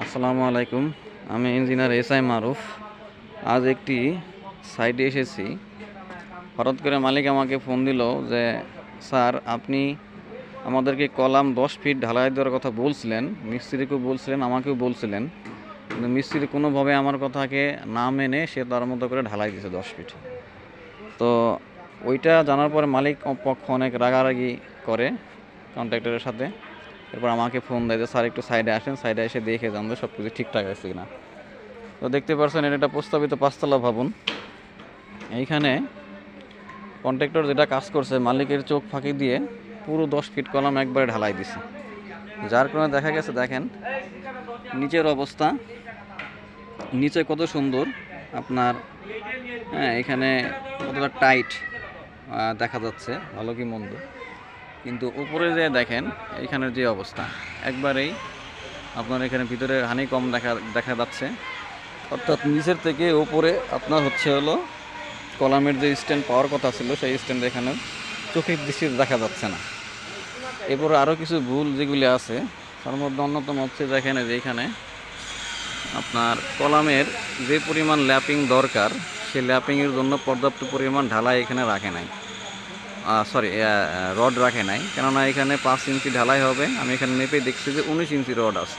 আসসালামু আলাইকুম। আমি ইঞ্জিনিয়ার এস আই মারুফ। আজ একটি সাইটে এসেছি। হঠাৎ করে মালিক আমাকে ফোন দিল যে, স্যার, আপনি আমাদেরকে কলাম দশ ফিট ঢালাই দেওয়ার কথা বলছিলেন। মিস্ত্রিকেও বলছিলেন, আমাকেও বলছিলেন। কিন্তু মিস্ত্রি কোনোভাবে আমার কথাকে না মেনে সে তার মতো করে ঢালাই দিয়েছে দশ ফিট। তো ওইটা জানার পরে মালিক পক্ষ অনেক রাগারাগি করে কন্ট্রাক্টরের সাথে। এরপর আমাকে ফোন দেয় যে, স্যার, একটু সাইডে আসেন সাইডে এসে দেখে যান সব কিছু ঠিকঠাক আছে কিনা। তো দেখতে পাচ্ছেন এটা একটা প্রস্তাবিত পাঁচতলা ভবন। এইখানে কন্ট্রাক্টর যেটা কাজ করছে, মালিকের চোখ ফাঁকি দিয়ে পুরো দশ ফিট কলাম একবারে ঢালাই দিছে। যার কারণে দেখা গেছে, দেখেন, নিচের অবস্থা, নিচে কত সুন্দর, আপনার হ্যাঁ এখানে কতটা টাইট দেখা যাচ্ছে, ভালো কি মন্দ। কিন্তু উপরে যে দেখেন, এইখানের যে অবস্থা, একবারেই আপনার এখানে ভিতরে হানি কম দেখা দেখা যাচ্ছে। অর্থাৎ নিচের থেকে উপরে আপনার হচ্ছে হলো কলামের যে স্ট্যান্ড পাওয়ার কথা ছিল, সেই স্ট্যান্ড এখানে চোখের দৃষ্টিতে দেখা যাচ্ছে না। এরপরে আরও কিছু ভুল যেগুলি আছে, তার মধ্যে অন্যতম হচ্ছে যেখানে যে এখানে আপনার কলামের যে পরিমাণ ল্যাপিং দরকার, সেই ল্যাপিংয়ের জন্য পর্যাপ্ত পরিমাণ ঢালাই এখানে রাখে নাই। সরি রড রাখে নাই। কেননা এখানে পাঁচ ইঞ্চি ঢালাই হবে। আমি এখানে মেপে দেখছি যে উনিশ ইঞ্চি রড আছে।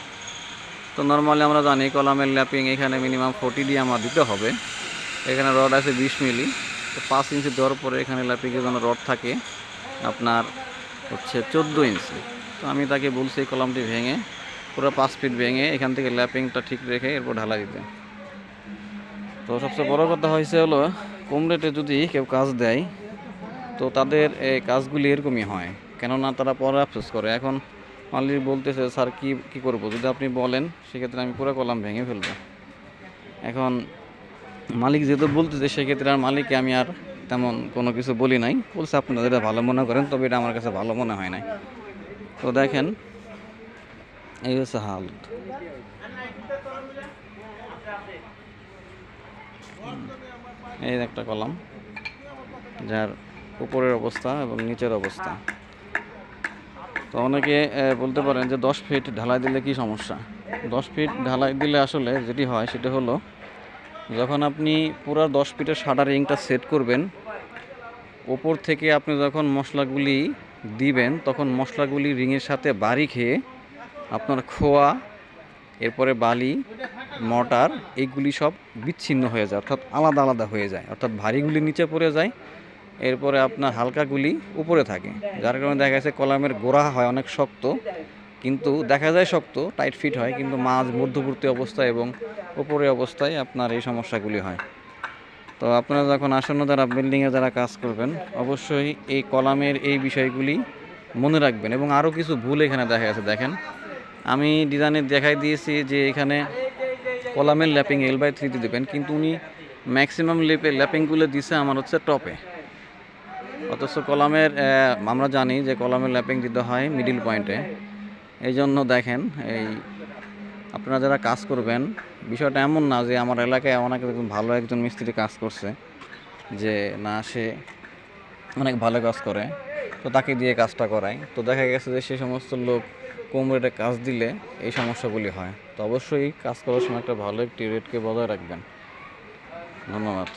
তো নর্মালি আমরা জানি কলামের ল্যাপিং এখানে মিনিমাম ফোর্টি দিয়ে আমার দিতে হবে। এখানে রড আছে বিশ মিলি। তো পাঁচ ইঞ্চি দেওয়ার পরে এখানে ল্যাপিংয়ের জন্য রড থাকে, আপনার হচ্ছে চোদ্দ ইঞ্চি। তো আমি তাকে বলছি এই কলামটি ভেঙে, পুরো পাঁচ ফিট ভেঙে এখান থেকে ল্যাপিংটা ঠিক রেখে এরপর ঢালাই দিতে। তো সবচেয়ে বড় কথা হয়েছে হলো, কম রেটে যদি কেউ কাজ দেয় তো তাদের এই কাজগুলি এরকমই হয়। কেননা তারা পরে আফসোস করে। এখন মালিক বলতেছে, স্যার, কি কি করব? যদি আপনি বলেন, সেক্ষেত্রে আমি পুরো কলাম ভেঙে ফেলব। এখন মালিক যেহেতু বলতেছে, সেক্ষেত্রে আর মালিককে আমি আর তেমন কোনো কিছু বলি নাই। বলছে আপনারা যেটা ভালো মনে করেন, তবে এটা আমার কাছে ভালো মনে হয় নাই। তো দেখেন, এই হচ্ছে হাল। এই একটা কলাম, যার উপরের অবস্থা এবং নিচের অবস্থা। তো অনেকে বলতে পারেন যে দশ ফিট ঢালাই দিলে কি সমস্যা? দশ ফিট ঢালাই দিলে আসলে যেটি হয় সেটা হলো, যখন আপনি পুরো দশ ফিটের শাটারিংটা সেট করবেন, ওপর থেকে আপনি যখন মশলাগুলি দিবেন, তখন মশলাগুলি রিংয়ের সাথে বাড়ি খেয়ে আপনার খোয়া, এরপরে বালি, মটার এইগুলি সব বিচ্ছিন্ন হয়ে যায়, অর্থাৎ আলাদা আলাদা হয়ে যায়, অর্থাৎ ভারীগুলি নিচে পড়ে যায় এরপরে আপনার হালকাগুলি উপরে থাকে, যার কারণে দেখা যাচ্ছে কলামের গোড়া হয় অনেক শক্ত, কিন্তু দেখা যায় শক্ত টাইট ফিট হয়, কিন্তু মাঝ মধ্যবর্তী অবস্থায় এবং উপরে অবস্থায় আপনার এই সমস্যাগুলি হয়। তো আপনারা যখন আসন্ন যারা বিল্ডিংয়ে যারা কাজ করবেন, অবশ্যই এই কলামের এই বিষয়গুলি মনে রাখবেন এবং আরও কিছু ভুল এখানে দেখা গেছে, দেখেন। আমি ডিজাইনে দেখাই দিয়েছি যে এখানে কলামের ল্যাপিং এল বাই থ্রিতে দেবেন, কিন্তু উনি ম্যাক্সিমাম লেপে ল্যাপিংগুলো দিছে আমার হচ্ছে টপে অথচ কলামের আমরা জানি যে কলামের ল্যাপিং দিতে হয় মিডিল পয়েন্টে এই জন্য দেখেন, এই আপনারা যারা কাজ করবেন, বিষয়টা এমন না যে আমার এলাকায় অনেক ভালো একজন মিস্ত্রি কাজ করছে, যে না সে অনেক ভালো কাজ করে, তো তাকে দিয়ে কাজটা করায়। তো দেখা গেছে যে সে সমস্ত লোক কম রেটে কাজ দিলে এই সমস্যাগুলি হয়। তো অবশ্যই কাজ করার সময় একটা ভালো একটি রেটকে বজায় রাখবেন। ধন্যবাদ।